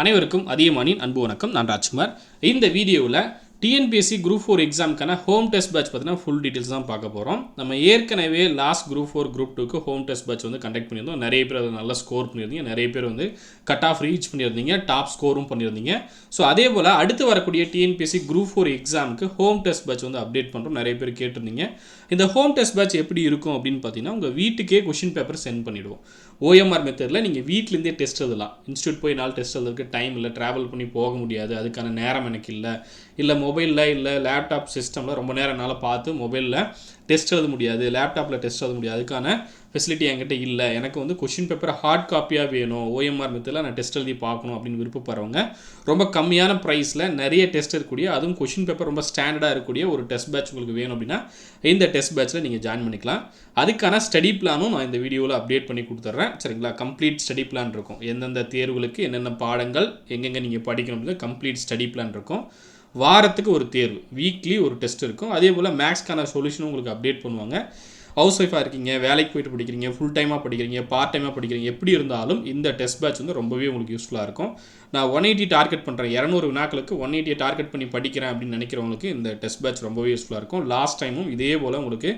அனைவருக்கும் அதிகமானின் அன்பு வணக்கம். நான் ராஜ்குமார். இந்த வீடியோவில் டிஎன்பிஎஸ்சி குரூப் ஃபோர் எக்ஸாமுக்கான ஹோம் டெஸ்ட் பேட்ச் பார்த்தீங்கன்னா ஃபுல் டீட்டெயில்ஸ் தான் பார்க்க போகிறோம் நம்ம ஏற்கனவே லாஸ்ட் குரூப் ஃபோர் குரூப் டூக்கு ஹோம் டெஸ்ட் பேட்ச் வந்து கண்டக்ட் பண்ணியிருந்தோம். நிறைய பேர் அதை நல்லா ஸ்கோர் பண்ணியிருந்தீங்க. நிறைய பேர் வந்து கட் ஆஃப் ரீச் பண்ணியிருந்தீங்க. டாப் ஸ்கோரும் பண்ணியிருந்தீங்க. ஸோ அதே போல் அடுத்து வரக்கூடிய டிஎன்பிஎஸ்சி குரூப் ஃபோர் எக்ஸாமுக்கு ஹோம் டெஸ்ட் பேட்ச் வந்து அப்டேட் பண்ணுறோம் நிறைய பேர் கேட்டிருந்தீங்க. இந்த ஹோம் டெஸ்ட் பேட்ச் எப்படி இருக்கும் அப்படின்னு பார்த்தீங்கன்னா உங்கள் வீட்டுக்கே கொஷின் பேப்பர் சென்ட் பண்ணிவிடுவோம் ஓஎம்ஆர் மெத்தடில் நீங்கள் வீட்டிலேருந்தே டெஸ்ட் எழுதலாம். இன்ஸ்டியூட் போய் நாள் டெஸ்ட் எழுதுறதுக்கு டைம் இல்லை. ட்ராவல் பண்ணி போக முடியாது. அதுக்கான நேரம் எனக்கு இல்லை. இல்லை மொபைலில் இல்லை லேப்டாப் சிஸ்டமில் ரொம்ப நேரம் என்னால் பார்த்து மொபைலில் டெஸ்ட் எழுத முடியாது. லேப்டாப்பில் டெஸ்ட் எழுத முடியாது. அதுக்கான ஃபெசிலிட்டி என்கிட்ட இல்லை. எனக்கு வந்து கொஷின் பேப்பர் ஹார்ட் காப்பியாக வேணும். ஓஎம்ஆர் மெத்தில் நான் டெஸ்ட் எழுதி பார்க்கணும் அப்படின்னு விருப்பப்படுறவங்க ரொம்ப கம்மியான ப்ரைஸில் நிறைய டெஸ்ட் இருக்கக்கூடிய அதுவும் கொஷின் பேப்பர் ரொம்ப ஸ்டாண்டர்டாக இருக்கக்கூடிய ஒரு டெஸ்ட் பேட்ச் உங்களுக்கு வேணும் அப்படின்னா இந்த டெஸ்ட் பேட்ச்சில் நீங்கள் ஜாயின் பண்ணிக்கலாம். அதுக்கான ஸ்டடி பிளானும் நான் இந்த வீடியோவில் அப்டேட் பண்ணி கொடுத்துட்றேன். சரிங்களா? கம்ப்ளீட் ஸ்டடி பிளான் இருக்கும். எந்தெந்த தேர்வுகளுக்கு என்னென்ன பாடங்கள் எங்கெங்கே நீங்கள் படிக்கணும் அப்படின்னா கம்ப்ளீட் ஸ்டடி பிளான் இருக்கும். வாரத்துக்கு ஒரு தேர்வு. வீக்லி ஒரு டெஸ்ட் இருக்கும். அதே போல் மேக்ஸ்க்கான சொல்யூஷனும் உங்களுக்கு அப்டேட் பண்ணுவாங்க. ஹவுஸ் ஒய்ஃபாக இருக்கீங்க வேலைக்கு போயிட்டு படிக்கிறீங்க ஃபுல் டைமாக படிக்கிறீங்க பார்ட் டைமாக படிக்கிறீங்க எப்படி இருந்தாலும் இந்த டெஸ்ட் பேட்ச் வந்து ரொம்பவே உங்களுக்கு யூஸ்ஃபுல்லாக இருக்கும். நான் ஒன் எயிட்டி டார்கெட் பண்ணுறேன் இரநூறு வினாக்களுக்கு ஒன் எயிட்டியை டார்கெட் பண்ணி படிக்கிறேன் அப்படின்னு நினைக்கிறவங்களுக்கு இந்த டெஸ்ட் பேட்ச் ரொம்பவே யூஸ்ஃபுல்லாக இருக்கும். லாஸ்ட் டைமும் இதே போல் உங்களுக்கு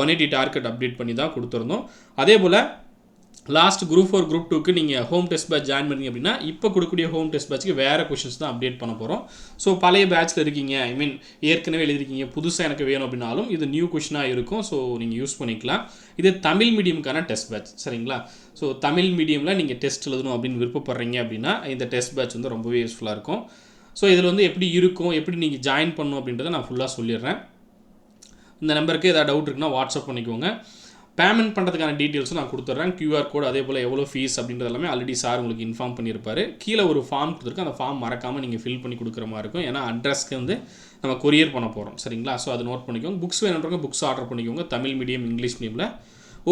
ஒன் எயிட்டி டார்கெட் அப்டேட் பண்ணி தான் கொடுத்துருந்தோம். அதே போல் லாஸ்ட் குரூப் ஃபோர் குரூப் டூக்கு நீங்கள் ஹோம் டெஸ்ட் பேட்ச் ஜாயின் பண்ணீங்க அப்படின்னா இப்போ கொடுக்கக்கூடிய ஹோம் டெஸ்ட் பேட்ச்க்கு வேறு கொஷின்ஸ் தான் அப்டேட் பண்ண போகிறோம் ஸோ பழைய பேட்ச்சில் இருக்கீங்க ஐ மீன் ஏற்கனவே எழுதிருக்கீங்க புதுசாக எனக்கு வேணும் அப்படின்னாலும் இது நியூ கொஷினாக இருக்கும். ஸோ நீங்கள் யூஸ் பண்ணிக்கலாம். இது தமிழ் மீடியமுக்கான டெஸ்ட் பேட்ச் சரிங்களா? ஸோ தமிழ் மீடியமில் நீங்கள் டெஸ்ட் எழுதணும் அப்படின்னு விருப்பப்படுறீங்க அப்படின்னா இந்த டெஸ்ட் பேட்ச் வந்து ரொம்பவே யூஸ்ஃபுல்லாக இருக்கும். ஸோ இதில் வந்து எப்படி இருக்கும் எப்படி நீங்கள் ஜாயின் பண்ணணும் அப்படின்றத நான் ஃபுல்லாக சொல்லிடுறேன். இந்த நம்பருக்கு ஏதாவது டவுட் இருக்குன்னா வாட்ஸ்அப் பண்ணிக்கோங்க. பேமெண்ட் பண்ணுறதுக்கான டீட்டெயில்ஸும் நான் கொடுத்துட்றேன் கியூஆர் கோடு அதே போல் எவ்வளோ ஃபீஸ் அப்படின்றது எல்லாமே ஆல்ரெடி சார் உங்களுக்கு இன்ஃபார்ம் பண்ணியிருப்பார். கீழே ஒரு ஃபார்ம் கொடுத்துருக்கு. அந்த ஃபார்ம் மறக்காமல் நீங்கள் ஃபில் பண்ணி கொடுக்குற மாதிரி இருக்கும். ஏன்னா அட்ரஸ்க்கு வந்து நம்ம கொரியர் பண்ண போகிறோம் சரிங்களா? ஸோ அதை நோட் பண்ணிக்கோங்க. புக்ஸ் வேணுன்றவங்க புக்ஸ் ஆர்டர் பண்ணிக்கோங்க. தமிழ் மீடியம் இங்கிலீஷ் மீடியமில்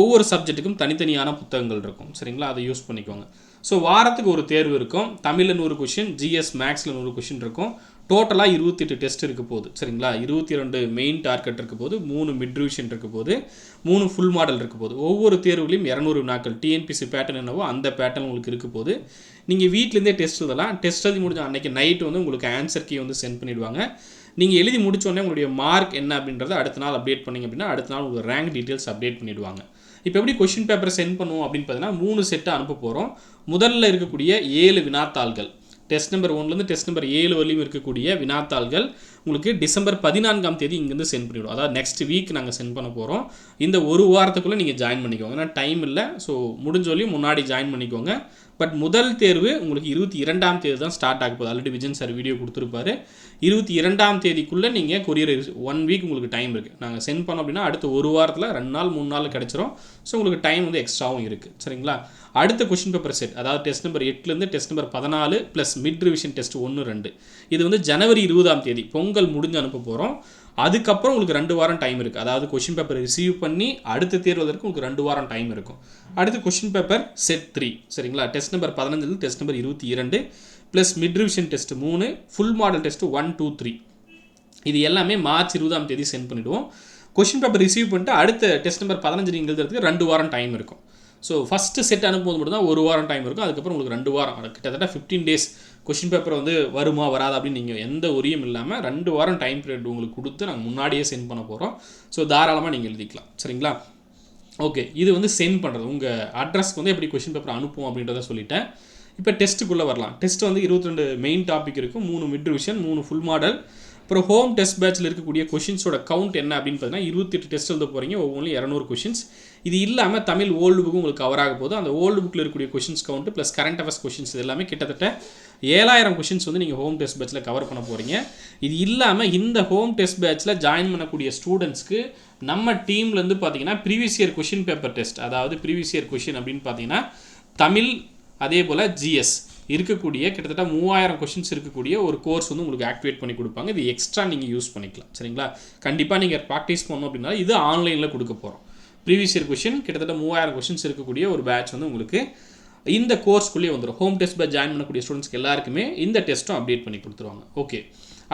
ஒவ்வொரு சப்ஜெக்ட்டுக்கும் தனித்தனியான புத்தகங்கள் இருக்கும். சரிங்களா? அதை யூஸ் பண்ணிக்கோங்க. ஸோ வாரத்துக்கு ஒரு தேர்வு இருக்கும். தமிழில் நூறு கொஷின் ஜிஎஸ் மேக்ஸில் நூறு கொஷின் இருக்கும். டோட்டலாக இருபத்தெட்டு டெஸ்ட் இருக்க போகுது. சரிங்களா? இருபத்தி ரெண்டு மெயின் டார்கெட் இருக்க போது மூணு மிட் ரிவிஷன் இருக்க போது மூணு ஃபுல் மாடல் இருக்க போது ஒவ்வொரு தேர்வுலையும் இரநூறு வினாக்கள் டிஎன்பிசி பேட்டர்ன் என்னவோ அந்த பேட்டர்ன் உங்களுக்கு இருக்க போது நீங்கள் வீட்டிலேருந்தே டெஸ்ட் எழுதலாம். டெஸ்ட் எழுதி முடிஞ்ச அன்னைக்கு நைட் வந்து உங்களுக்கு ஆன்சர் கீ வந்து சென்ட் பண்ணிடுவாங்க. நீங்கள் எழுதி முடிச்சோடனே உங்களுடைய மார்க் என்ன அப்படின்றத அடுத்த நாள் அப்டேட் பண்ணிங்க அப்படின்னா அடுத்த நாள் உங்களுக்கு ரேங்க் டீட்டெயில்ஸ் அப்டேட் பண்ணிடுவாங்க. இப்போ எப்படி கொஷின் பேப்பரை சென்ட் பண்ணுவோம் அப்படின்னு பார்த்தீங்கன்னா மூணு செட்டை அனுப்ப போகிறோம் முதல்ல இருக்கக்கூடிய ஏழு வினாத்தாள்கள். டெஸ்ட் நம்பர் ஒன்லேருந்து டெஸ்ட் நம்பர் ஏழு வரையும் இருக்கக்கூடிய வினாத்தாள்கள் உங்களுக்கு டிசம்பர் பதினான்காம் தேதி இங்கேருந்து சென்ட் பண்ணிவிடும் அதாவது நெக்ஸ்ட் வீக் நாங்கள் சென்ட் பண்ண போகிறோம் இந்த ஒரு வாரத்துக்குள்ளே நீங்கள் ஜாயின் பண்ணிக்கோங்க. ஏன்னா டைம் இல்லை. ஸோ முடிஞ்சொல்லி முன்னாடி ஜாயின் பண்ணிக்கோங்க. பட் முதல் தேர்வு உங்களுக்கு இருபத்தி இரண்டாம் தேதி தான் ஸ்டார்ட் ஆக போகுது. ஆல்ரெடி விஜயன் சார் வீடியோ கொடுத்துருப்பாரு. இருபத்தி இரண்டாம் தேதிக்குள்ளே நீங்கள் கொரியர் ஒன் வீக் உங்களுக்கு டைம் இருக்குது நாங்கள் சென்ட் பண்ணோம் அப்படின்னா அடுத்த ஒரு வாரத்தில் ரெண்டு நாள் மூணு நாள் கிடச்சிரும். ஸோ உங்களுக்கு டைம் வந்து எக்ஸ்ட்ராவும் இருக்குது சரிங்களா? அடுத்த கொஷின் பேப்பர் செட் அதாவது டெஸ்ட் நம்பர் எட்டுலேருந்து டெஸ்ட் நம்பர் பதினாலு ப்ளஸ் மிட் ரிவிஷன் டெஸ்ட் ஒன்று ரெண்டு. இது வந்து ஜனவரி இருபதாம் தேதி. பொங்கல் முடிஞ்சு அனுப்ப போகிறோம் அதுக்கப்புறம் உங்களுக்கு ரெண்டு வாரம் டைம் இருக்குது அதாவது கொஷின் பேப்பர் ரிசீவ் பண்ணி அடுத்த தேர்வதற்கு உங்களுக்கு ரெண்டு வாரம் டைம் இருக்கும். அடுத்து கொஷின் பேப்பர் செட் த்ரீ சரிங்களா? டெஸ்ட் நம்பர் பதினஞ்சுலேருந்து டெஸ்ட் நம்பர் இருபத்தி இரண்டு ப்ளஸ் மிட் ரிவிஷன் டெஸ்ட் மூணு full model test one two three இது எல்லாமே மார்ச் இருபதாம் தேதி சென்ட் பண்ணிவிடுவோம் கொஷின் பேப்பர் ரிசீவ் பண்ணிட்டு அடுத்த டெஸ்ட் நம்பர் பதினஞ்சு நீங்கள் எழுதுறதுக்கு ரெண்டு வாரம் டைம் இருக்கும். ஸோ ஃபஸ்ட்டு செட் அனுப்பும்போது மட்டும் தான் ஒரு வாரம் டைம் இருக்கும். அதுக்கப்புறம் உங்களுக்கு ரெண்டு வாரம். கிட்டத்தட்ட ஃபிஃப்டீன் டேஸ் கொஷின் பேப்பர் வந்து வருமா வராது அப்படின்னு நீங்கள் எந்த உரியும் இல்லாமல் ரெண்டு வாரம் டைம் பீரியட் உங்களுக்கு கொடுத்து நாங்கள் முன்னாடியே சென்ட் பண்ண போகிறோம் ஸோ தாராளமாக நீங்கள் எழுதிக்கலாம். சரிங்களா? ஓகே இது வந்து சென்ட் பண்ணுறது உங்கள் அட்ரஸ்க்கு வந்து எப்படி கொஷின் பேப்பர் அனுப்புவோம் அப்படின்றத சொல்லிட்டேன். இப்போ டெஸ்ட்டுக்குள்ளே வரலாம். டெஸ்ட் வந்து இருபத்தி ரெண்டு மெயின் டாபிக் இருக்கும் மூணு மிட் ரிவிஷன் மூணு ஃபுல் மாடல் அப்புறம் ஹோம் டெஸ்ட் பேட்சில் இருக்கக்கூடிய கொஷின்ஸோட கவுண்ட் என்ன அப்படின்னு பார்த்தீங்கன்னா இருபத்தெட்டு டெஸ்ட் எழுத போகிறீங்க ஒவ்வொன்றும் இரநூறு கொஷின்ஸ் இது இல்லாமல் தமிழ் ஓல்டு புக்கும் உங்களுக்கு கவர் ஆக போது அந்த ஓல்டு புக்கில் இருக்கக்கூடிய questions count plus current affairs questions இது எல்லாமே கிட்டத்தட்ட ஏழாயிரம் கொஷின்ஸ் வந்து நீங்கள் ஹோம் டெஸ்ட் பேட்சில் கவர் பண்ண போகிறீங்க இது இல்லாமல் இந்த ஹோம் டெஸ்ட் பேட்சில் ஜாயின் பண்ணக்கூடிய ஸ்டூடெண்ட்ஸ்க்கு நம்ம டீம்லேருந்து பார்த்தீங்கன்னா previous year question paper test அதாவது ப்ரீவியஸ் இயர் கொஷின் அப்படின்னு பார்த்தீங்கன்னா தமிழ் அதே போல் ஜிஎஸ் இருக்கக்கூடிய கிட்டத்தட்ட மூவாயிரம் கொஷின்ஸ் இருக்கக்கூடிய ஒரு கோர்ஸ் வந்து உங்களுக்கு ஆக்டிவேட் பண்ணி கொடுப்பாங்க. இது எக்ஸ்ட்ரா நீங்கள் யூஸ் பண்ணிக்கலாம். சரிங்களா? கண்டிப்பாக நீங்கள் ப்ராக்டிஸ் பண்ணணும் அப்படின்னா இது ஆன்லைனில் கொடுக்க போகிறோம் ப்ரீவியஸ் இயர் கொஷின் கிட்டத்தட்ட மூவாயிரம் கொஷின்ஸ் இருக்கக்கூடிய ஒரு பேட்ச் வந்து உங்களுக்கு இந்த கோர்ஸ்க்குள்ளேயே வந்துடும் ஹோம் டெஸ்ட் பேட்ச் ஜாயின் பண்ணக்கூடிய ஸ்டூடெண்ட்ஸ்க்கு எல்லாருக்குமே இந்த டெஸ்ட்டும் அப்டேட் பண்ணி கொடுத்துருவாங்க. ஓகே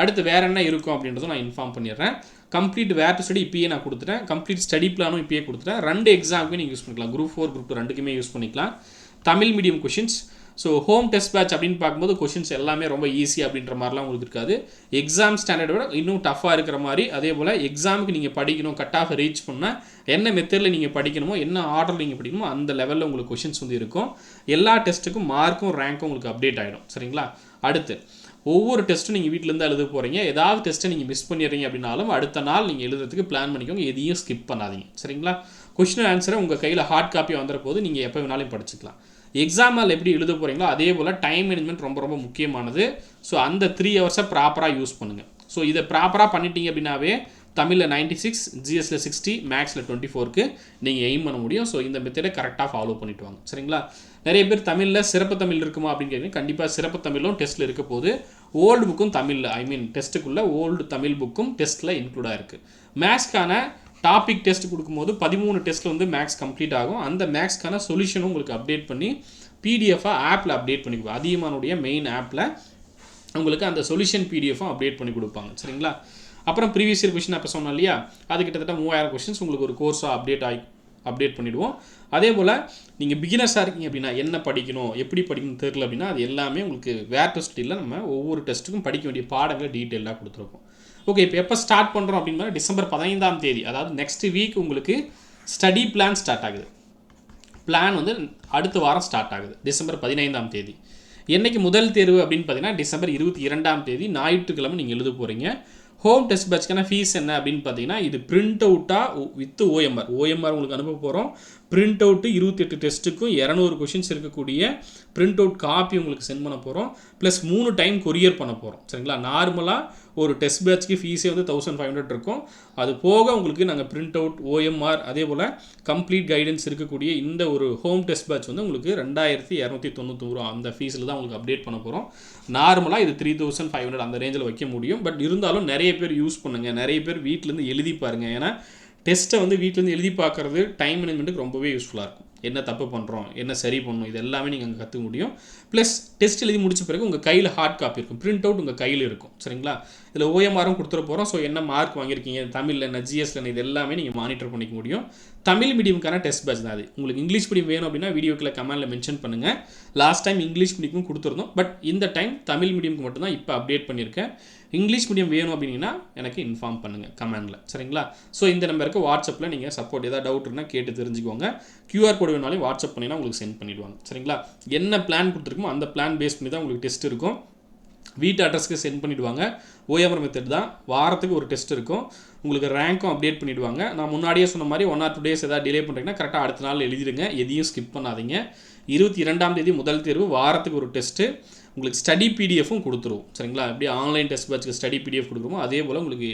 அடுத்து வேறு என்ன இருக்கும் அப்படின்றதும் நான் இன்ஃபார்ம் பண்ணிடுறேன். கம்ப்ளீட் வேர் டு ஸ்டடி இப்பயே நான் கொடுத்துட்டேன். கம்ப்ளீட் ஸ்டடி பிளானும் இப்பயே கொடுத்துட்டேன். ரெண்டு எக்ஸாமுக்கு நீங்கள் யூஸ் பண்ணிக்கலாம். குரூப் ஃபோர் குரூப் டூ ரெண்டுக்குமே யூஸ் பண்ணிக்கலாம். Tamil medium questions so home test batch அப்படின்னு பார்க்கும்போது கொஷின்ஸ் எல்லாமே ரொம்ப ஈஸி அப்படின்ற மாதிரிலாம் உங்களுக்கு இருக்காது. எக்ஸாம் ஸ்டாண்டர்டை விட இன்னும் டஃப்பாக இருக்கிற மாதிரி அதே போல் எக்ஸாமுக்கு நீங்கள் படிக்கணும் கட் ஆஃப் ரீச் பண்ணால் என்ன மெத்தடில் நீங்கள் படிக்கணுமோ என்ன ஆர்டர் நீங்கள் படிக்கணுமோ அந்த லெவலில் உங்களுக்கு கொஷின்ஸ் வந்து இருக்கும். எல்லா டெஸ்ட்டுக்கும் மார்க்கும் ரேங்க்கும் உங்களுக்கு அப்டேட் ஆகிடும் சரிங்களா? அடுத்து ஒவ்வொரு டெஸ்ட்டும் நீங்கள் வீட்டிலேருந்து எழுத போகிறீங்க ஏதாவது டெஸ்ட்டை நீங்கள் மிஸ் பண்ணிடுறீங்க அப்படின்னாலும் அடுத்த நாள் நீங்கள் எழுதுறதுக்கு பிளான் பண்ணிக்கோங்க. எதையும் ஸ்கிப் பண்ணாதீங்க. சரிங்களா? கொஷின் ஆன்சரை உங்கள் கையில் ஹார்ட் காப்பி வந்துற போது நீங்கள் எப்போ வேணாலும் படிச்சுக்கலாம். எக்ஸாமில் எப்படி எழுத போகிறீங்களோ அதே போல் டைம் மேனேஜ்மெண்ட் ரொம்ப ரொம்ப முக்கியமானது. ஸோ அந்த த்ரீ ஹவர்ஸை ப்ராப்பராக யூஸ் பண்ணுங்கள் ஸோ இதை ப்ராப்பராக பண்ணிட்டீங்க அப்படின்னாவே தமிழில் நைன்ட்டி சிக்ஸ் ஜிஎஸ்சில் சிக்ஸ்டி மேக்ஸில் டுவெண்ட்டி ஃபோருக்கு நீங்கள் எய்ம் பண்ண முடியும். ஸோ இந்த மெத்தடை கரெக்டாக ஃபாலோ பண்ணிட்டு வாங்க. சரிங்களா? நிறைய பேர் தமிழில் சிறப்பு தமிழ் இருக்குமா அப்படின்னு கேட்டீங்கன்னா கண்டிப்பாக சிறப்பு தமிழும் டெஸ்ட்டில் இருக்க போது ஓல்டு புக்கும் தமிழில் ஐ மீன் டெஸ்ட்டுக்குள்ளே ஓல்டு தமிழ் புக்கும் டெஸ்ட்டில் இன்க்ளூடாக இருக்குது மேக்ஸ்க்கான டாபிக் டெஸ்ட் கொடுக்கும்போது பதிமூணு டெஸ்ட்டில் வந்து மேக்ஸ் கம்ப்ளீட் ஆகும். அந்த மேக்ஸ்க்கான சொல்யூஷனும் உங்களுக்கு அப்டேட் பண்ணி பிடிஎஃபாக ஆப்பில் அப்டேட் பண்ணிக்குவோம் அதிகமானுடைய மெயின் ஆப்பில் உங்களுக்கு அந்த சொல்யூஷன் பிடிஎஃபும் அப்டேட் பண்ணி கொடுப்பாங்க. சரிங்களா? அப்புறம் ப்ரீவியஸ் இயர் கொஷின் அப்போ சொன்னோம் இல்லையா? அது கிட்டத்தட்ட மூவாயிரம் கொஷின்ஸ் உங்களுக்கு ஒரு கோர்ஸாக அப்டேட் ஆகி அப்டேட் பண்ணிவிடுவோம் அதே போல் நீங்கள் பிகினர்ஸாக இருக்கீங்க அப்படின்னா என்ன படிக்கணும் எப்படி படிக்கணும் தெரியல அப்படின்னா அது எல்லாமே உங்களுக்கு வேர் டெஸ்ட் இல்லை. நம்ம ஒவ்வொரு டெஸ்ட்டுக்கும் படிக்க வேண்டிய பாடங்களை டீட்டெயிலாக கொடுத்துருக்கோம். ஓகே இப்போ எப்போ ஸ்டார்ட் பண்ணுறோம் அப்படின்னா டிசம்பர் பதினைந்தாம் தேதி. அதாவது நெக்ஸ்ட் வீக் உங்களுக்கு ஸ்டடி பிளான் ஸ்டார்ட் ஆகுது. பிளான் வந்து அடுத்த வாரம் ஸ்டார்ட் ஆகுது டிசம்பர் பதினைந்தாம் தேதி. என்றைக்கு முதல் தேர்வு அப்படின்னு பார்த்தீங்கன்னா டிசம்பர் இருபத்தி இரண்டாம் தேதி. ஞாயிற்றுக்கிழமை நீங்கள் எழுத போகிறீங்க ஹோம் டெஸ்ட் பேட்ச்க்கான ஃபீஸ் என்ன அப்படின்னு பார்த்தீங்கன்னா இது பிரிண்ட் அவுட்டாக வித் ஓஎம்ஆர் ஓஎம்ஆர் உங்களுக்கு அனுப்ப போகிறோம் பிரிண்ட் அவுட்டு இருபத்தெட்டு டெஸ்ட்டுக்கும் இரநூறு கொஷின்ஸ் இருக்கக்கூடிய பிரிண்ட் அவுட் காப்பி உங்களுக்கு சென்ட் பண்ண போகிறோம் ப்ளஸ் மூணு டைம் கொரியர் பண்ண போகிறோம் சரிங்களா? நார்மலாக ஒரு டெஸ்ட் பேட்ச்க்கு ஃபீஸே வந்து தௌசண்ட் ஃபைவ் ஹண்ட்ரட் இருக்கும். அது போக உங்களுக்கு நாங்கள் பிரிண்ட் அவுட் ஓஎம்ஆர் அதே போல் கம்ப்ளீட் கைடன்ஸ் இருக்கக்கூடிய இந்த ஒரு ஹோம் டெஸ்ட் பேட்ச் வந்து உங்களுக்கு ரெண்டாயிரத்தி இரநூத்தி தொண்ணூற்றி ரூபா. அந்த ஃபீஸில் தான் உங்களுக்கு அப்டேட் பண்ண போகிறோம் நார்மலாக இது த்ரீ தௌசண்ட் ஃபைவ் ஹண்ட்ரட் அந்த ரேஞ்சில் வைக்க முடியும். பட் இருந்தாலும் நிறைய பேர் யூஸ் பண்ணுங்கள் நிறைய பேர் வீட்டிலேருந்து எழுதி பாருங்கள் ஏன்னா டெஸ்ட்டை வந்து வீட்டிலேருந்து எழுதி பார்க்குறது டைம் மேனேஜ்மெண்ட்டுக்கு ரொம்பவே யூஸ்ஃபுல்லாக இருக்கும். என்ன தப்பு பண்ணுறோம் என்ன சரி பண்ணணும் இது எல்லாமே நீங்கள் அங்கே கற்றுக்க முடியும். ப்ளஸ் டெஸ்ட் எழுதி முடிச்ச பிறகு உங்கள் கையில் ஹார்ட் காப்பி இருக்கும். பிரிண்ட் அவுட் உங்கள் கையில் இருக்கும். சரிங்களா? இதில் ஓஎம்ஆரும் கொடுத்துட போகிறோம் ஸோ என்ன மார்க் வாங்கியிருக்கீங்க? தமிழில் என்ன ஜிஎஸ்ல இது எல்லாமே நீங்கள் மானிட்டர் பண்ணிக்க முடியும். தமிழ் மீடியமுக்கான டெஸ்ட் பேட்ச் தான் அது. உங்களுக்கு இங்கிலீஷ் மீடியம் வேணும் அப்படின்னா வீடியோக்கில் கமெண்டில் மென்ஷன் பண்ணுங்கள் லாஸ்ட் டைம் இங்கிலீஷ் மீடியமும் கொடுத்துருந்தோம். பட் இந்த டைம் தமிழ் மீடியமுக்கு மட்டும்தான் இப்போ அப்டேட் பண்ணியிருக்கேன். இங்கிலீஷ் மீடியம் வேணும் அப்படின்னா எனக்கு இன்ஃபார்ம் பண்ணுங்கள் கமெண்டில் சரிங்களா? ஸோ இந்த நம்பருக்கு வாட்ஸ்அப்பில் நீங்கள் சப்போர்ட் ஏதாவது டவுட் இருந்தால் கேட்டு தெரிஞ்சுக்கோங்க. கியூஆர் கோடு வேணாலும் வாட்ஸ்அப் பண்ணினா உங்களுக்கு சென்ட் பண்ணிடுவாங்க. சரிங்களா? என்ன பிளான் கொடுத்துருக்கோமோ அந்த பிளான் பேஸ் பண்ணி தான் உங்களுக்கு டெஸ்ட் இருக்கும். வீட்டு அட்ரஸ்க்கு சென்ட் பண்ணிவிடுவாங்க ஓஎம்ஆர் மெத்தட் தான். வாரத்துக்கு ஒரு டெஸ்ட் இருக்கும். உங்களுக்கு ரேங்க்கும் அப்டேட் பண்ணிவிடுவாங்க நான் முன்னாடியே சொன்ன மாதிரி ஒன் ஆர் டூ டேஸ் ஏதாவது டிலே பண்ணுறீங்கன்னா கரெக்டாக அடுத்த நாள் எழுதிடுங்க. எதையும் ஸ்கிப் பண்ணாதீங்க. இருபத்தி இரண்டாம் தேதி முதல் தேர்வு வாரத்துக்கு ஒரு டெஸ்ட்டு உங்களுக்கு ஸ்டடி பிடிஎஃப்பும் கொடுத்துருவோம் சரிங்களா? எப்படி ஆன்லைன் டெஸ்ட் பேட்ச்க்கு ஸ்டடி பிடிஎஃப் கொடுக்குறோமோ அதே போல் உங்களுக்கு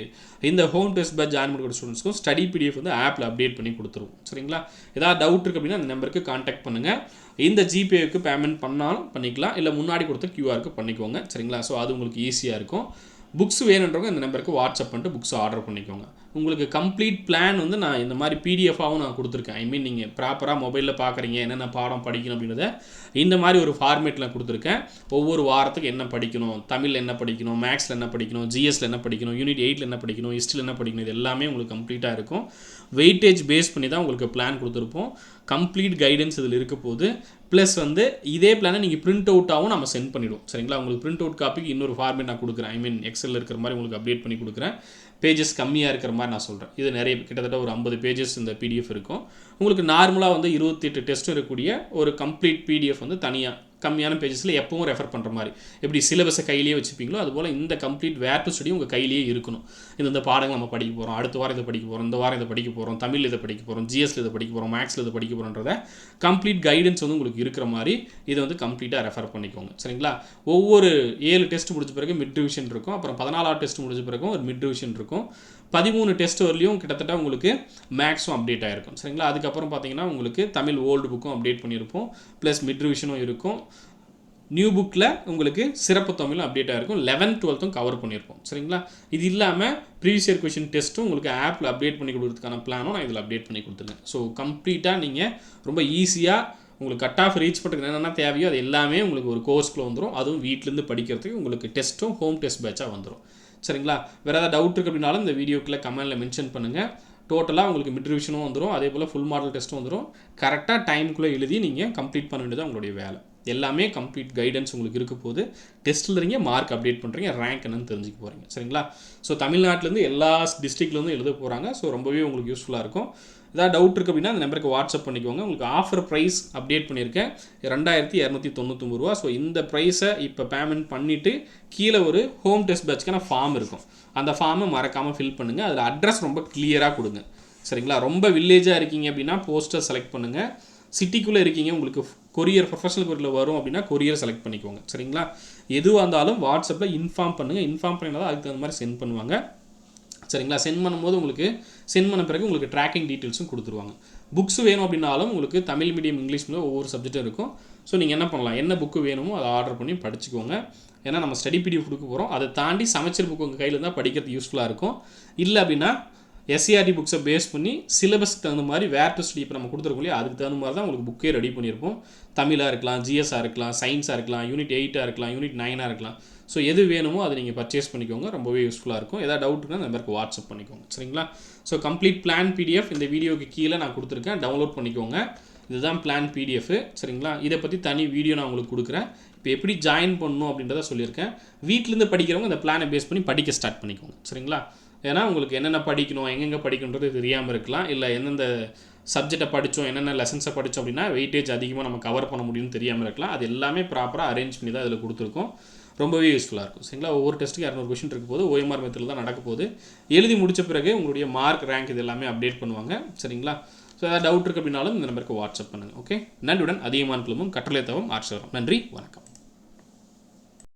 இந்த ஹோம் டெஸ்ட் பேட்ச் ஜாயின் பண்ணுற ஸ்டூடெண்ட்ஸ்க்கும் ஸ்டடி பிடிஎஃப் வந்து ஆப்பில் அப்டேட் பண்ணி கொடுத்துருவோம் சரிங்களா? ஏதாவது டவுட் இருக்குது அப்படின்னா அந்த நம்பருக்கு காண்டாக்ட் பண்ணுங்கள் இந்த ஜிபேவுக்கு பேமெண்ட் பண்ணாலும் பண்ணிக்கலாம். இல்லை முன்னாடி கொடுத்த கியூஆருக்கு பண்ணிக்கோங்க. சரிங்களா? ஸோ அது உங்களுக்கு ஈஸியாக இருக்கும். புக்ஸ் வேணுன்றவங்க இந்த நம்பருக்கு வாட்ஸ்அப் பண்ணிட்டு புக்ஸ் ஆர்டர் பண்ணிக்கோங்க. உங்களுக்கு கம்ப்ளீட் பிளான் வந்து நான் இந்த மாதிரி பிடிஎஃபாகவும் நான் கொடுத்துருக்கேன். ஐ மீன் நீங்கள் ப்ராப்பராக மொபைலில் பார்க்குறீங்க என்னென்ன பாடம் படிக்கணும் அப்படின்றத இந்த மாதிரி ஒரு ஃபார்மேட்டில் கொடுத்துருக்கேன். ஒவ்வொரு வாரத்துக்கு என்ன படிக்கணும் தமிழில் என்ன படிக்கணும் மேக்ஸில் என்ன படிக்கணும் ஜிஎஸ்சில் என்ன படிக்கணும் யூனிட் எயிட்டில் என்ன படிக்கணும் ஹிஸ்ட்ரியில் என்ன படிக்கணும் இது எல்லாமே உங்களுக்கு கம்ப்ளீட்டாக இருக்கும். வெயிட்டேஜ் பேஸ் பண்ணி தான் உங்களுக்கு பிளான் கொடுத்துருப்போம். கம்ப்ளீட் கைடன்ஸ் இதில் இருக்க போது ப்ளஸ் வந்து இதே பிளானை நீங்கள் பிரிண்ட் அவுட்டாகவும் நம்ம சென்ட் பண்ணிவிடுவோம் சரிங்களா? உங்களுக்கு பிரிண்ட் அவுட் காப்பிக்கு இன்னொரு ஃபார்மேட் நான் கொடுக்குறேன். ஐ மீன் எக்ஸலில் இருக்கிற மாதிரி உங்களுக்கு அப்டேட் பண்ணி கொடுக்குறேன். பேஜஸ் கம்மியாக இருக்கிற மாதிரி நான் சொல்கிறேன் இது நிறைய கிட்டத்தட்ட ஒரு ஐம்பது பேஜஸ் இந்த பிடிஎஃப் இருக்கும். உங்களுக்கு நார்மலாக வந்து இருபத்தெட்டு டெஸ்ட் இருக்கக்கூடிய ஒரு கம்ப்ளீட் பிடிஎஃப் வந்து தனியாக கம்மியான பேஜஸில் எப்பவும் ரெஃபர் பண்ணுற மாதிரி. எப்படி சிலபஸை கையிலேயே வச்சுப்பீங்களோ அதுபோல் இந்த கம்ப்ளீட் வேர் டு ஸ்டடி உங்கள் கையிலேயே இருக்கணும். இந்த இந்த பாடங்கள் நம்ம படிக்க போகிறோம் அடுத்த வாரம் இதை படிக்க போகிறோம் இந்த வாரம் இதை படிக்க போகிறோம் தமிழ் இதை படிக்க போகிறோம் ஜிஎஸ்ல இதை படிக்க போகிறோம் மேக்ஸில் இதை படிக்க போகிறோன்றத கம்ப்ளீட் கைடன்ஸ் வந்து உங்களுக்கு இருக்கிற மாதிரி இதை வந்து கம்ப்ளீட்டாக ரெஃபர் பண்ணிக்கோங்க. சரிங்களா? ஒவ்வொரு ஏழு டெஸ்ட் முடிச்ச பிறகு மிட் ரிவிஷன் இருக்கும். அப்புறம் பதினாலாவது டெஸ்ட் முடிச்ச பிறகு ஒரு மிட் ரிவிஷன் இருக்கும். பதிமூணு டெஸ்ட் வரலையும் கிட்டத்தட்ட உங்களுக்கு மேக்ஸும் அப்டேட் ஆகிருக்கும் சரிங்களா? அதுக்கப்புறம் பார்த்தீங்கன்னா உங்களுக்கு தமிழ் ஓல்டு புக்கும் அப்டேட் பண்ணியிருப்போம். ப்ளஸ் மிட் ரிவிஷனும் இருக்கும். நியூ புக்கில் உங்களுக்கு சிறப்பு தமிழும் அப்டேட் ஆகிருக்கும் லெவன்த் டுவெல்த்தும் கவர் பண்ணியிருப்போம். சரிங்களா? இது இல்லாமல் ப்ரீவியஸ் இயர் கொஷின் டெஸ்ட்டும் உங்களுக்கு ஆப்பில் அப்டேட் பண்ணி கொடுக்குறதுக்கான பிளானும் நான் இதில் அப்டேட் பண்ணி கொடுத்துருக்கேன் ஸோ கம்ப்ளீட்டாக நீங்கள் ரொம்ப ஈஸியாக உங்களுக்கு கட் ஆஃப் ரீச் பண்ணுறதுக்கு என்னென்ன தேவையோ அது எல்லாமே உங்களுக்கு ஒரு கோர்ஸ்க்குள்ள வந்துடும் அதுவும் வீட்டிலேருந்து படிக்கிறதுக்கு உங்களுக்கு டெஸ்ட்டும் ஹோம் டெஸ்ட் பேட்சாக வந்துடும் சரிங்களா? வேறு ஏதாவது டவுட் இருக்குது அப்படின்னாலும் இந்த வீடியோக்குள்ளே கமெண்ட்டில் மென்ஷன் பண்ணுங்கள் டோட்டலாக உங்களுக்கு மிட் ரிவிஷனும் வந்துடும் அதே போல் ஃபுல் மாடல் டெஸ்ட்டும் வந்துடும் கரெக்டாக டைமுக்குள்ளே எழுதி நீங்கள் கம்ப்ளீட் பண்ண வேண்டியது உங்களுடைய வேலை. எல்லாமே கம்ப்ளீட் கைடன்ஸ் உங்களுக்கு இருக்க போது டெஸ்ட்டில் இருங்க மார்க் அப்டேட் பண்ணுறீங்க ரேங்க் என்னன்னு தெரிஞ்சுக்க போகிறீங்க சரிங்களா? ஸோ தமிழ்நாட்டிலேருந்து எல்லா டிஸ்ட்ரிக்ட்லேருந்து எழுத போகிறாங்க ஸோ ரொம்பவே உங்களுக்கு யூஸ்ஃபுல்லாக இருக்கும். ஏதாவது டவுட் இருக்குது அப்படின்னா அந்த நம்பருக்கு வாட்ஸ்அப் பண்ணிக்கோங்க. உங்களுக்கு ஆஃபர் ப்ரைஸ் அப்டேட் பண்ணியிருக்கேன். ரெண்டாயிரத்தி இரநூத்தி தொண்ணூத்தொம்பது ரூபா. ஸோ இந்த ப்ரைஸை இப்போ பேமெண்ட் பண்ணிவிட்டு கீழே ஒரு ஹோம் டெஸ்ட் பேட்ச்க்கான ஃபார்ம் இருக்கும். அந்த ஃபார்மை மறக்காமல் ஃபில் பண்ணுங்கள் அதில் அட்ரஸ் ரொம்ப கிளியராக கொடுங்க. சரிங்களா? ரொம்ப வில்லேஜாக இருக்கீங்க அப்படின்னா போஸ்டர் செலக்ட் பண்ணுங்கள் சிட்டிக்குள்ளே இருக்கீங்க உங்களுக்கு கொரியர் ப்ரொஃபஷனல் கொரியரில் வரும் அப்படின்னா கொரியர் செலக்ட் பண்ணிக்கோங்க. சரிங்களா? எதுவாக இருந்தாலும் வாட்ஸ்அப்பில் இன்ஃபார்ம் பண்ணுங்கள் இன்ஃபார்ம் பண்ணினா அதுக்கு தகுந்த மாதிரி சென்ட் பண்ணுவாங்க. சரிங்களா? சென்ட் பண்ணும்போது உங்களுக்கு சென்ட் பண்ண பிறகு உங்களுக்கு ட்ராக்கிங் டீட்டெயில்ஸும் கொடுத்துருவாங்க. புக்ஸ் வேணும் அப்படின்னாலும் உங்களுக்கு தமிழ் மீடியம் இங்கிலீஷ் மீடியம் ஒவ்வொரு சப்ஜெக்ட்டும் இருக்கும். ஸோ நீங்கள் என்ன பண்ணலாம்? என்ன புக்கு வேணுமோ அதை ஆர்டர் பண்ணி படிச்சுக்கோங்க. ஏன்னா நம்ம ஸ்டடி பிடிஎஃப் கொடுக்க போகிறோம் அதை தாண்டி சமைச்சர் புக் உங்கள் கையில் இருந்தால் படிக்கிறது யூஸ்ஃபுல்லாக இருக்கும். இல்லை அப்படின்னா எஸ்சிஆர்டி புக்ஸை பேஸ் பண்ணி சிலபஸ்க்கு தகுந்த மாதிரி வேர் டு ஸ்டடி இப்போ நம்ம கொடுத்துருக்கோம் இல்லையா? அதுக்கு தகுந்த மாதிரி தான் உங்களுக்கு புக்கே ரெடி பண்ணியிருப்போம். தமிழாக இருக்கலாம் ஜிஎஸ்ஸாக இருக்கலாம் சயின்ஸாக இருக்கலாம் யூனிட் எயிட்டாக இருக்கலாம் யூனிட் நைனாக இருக்கலாம். ஸோ எது வேணுமோ அதை நீங்கள் பர்ச்சேஸ் பண்ணிக்கோங்க. ரொம்பவே யூஸ்ஃபுல்லாக இருக்கும். ஏதாவது டவுட்னா அந்த நம்பருக்கு வாட்ஸ்அப் பண்ணிக்கோங்க. சரிங்களா? ஸோ கம்ப்ளீட் பிளான் பிடிஎஃப் இந்த வீடியோக்கு கீழே நான் கொடுத்துருக்கேன். டவுன்லோட் பண்ணிக்கோங்க. இதுதான் பிளான் பிடிஎஃப் சரிங்களா? இதை பற்றி தனி வீடியோ நான் உங்களுக்கு கொடுக்குறேன். இப்போ எப்படி ஜாயின் பண்ணணும் அப்படின்றத சொல்லியிருக்கேன். வீட்டிலேருந்து படிக்கிறவங்க இந்த பிளானை பேஸ் பண்ணி படிக்க ஸ்டார்ட் பண்ணிக்கோங்க. சரிங்களா? ஏன்னா உங்களுக்கு என்னென்ன படிக்கணும் எங்கெங்கே படிக்கணுன்றது தெரியாமல் இருக்கலாம். இல்லை எந்தெந்த சப்ஜெக்டை படித்தோம் என்னென்ன லெசன்ஸை படித்தோம் அப்படின்னா வெயிட்டேஜ் அதிகமாக நம்ம கவர் பண்ண முடியும்னு தெரியாமல் இருக்கலாம். அது எல்லாமே ப்ராப்பராக அரேஞ்ச் பண்ணி தான் இதில் கொடுத்துருக்கோம். ரொம்பவே யூஸ்ஃபுல்லாக இருக்கும். சரிங்களா? ஒவ்வொரு டெஸ்ட்டுக்கு இரநூறு கொஷின் இருக்க போது ஓஎம்ஆர் மெத்தில் தான் நடக்க போகுது. எழுதி முடிச்ச பிறகு உங்களுடைய மார்க் ரேங்க் இது எல்லாமே அப்டேட் பண்ணுவாங்க. சரிங்களா? ஸோ ஏதாவது டவுட் இருக்குது அப்படின்னாலும் இந்த நம்பருக்கு வாட்ஸ்அப் பண்ணுங்கள் ஓகே நன்றியுடன் அதிகமான பிளமும் கட்டளை தவம் ஆட்சி வரும் நன்றி வணக்கம்.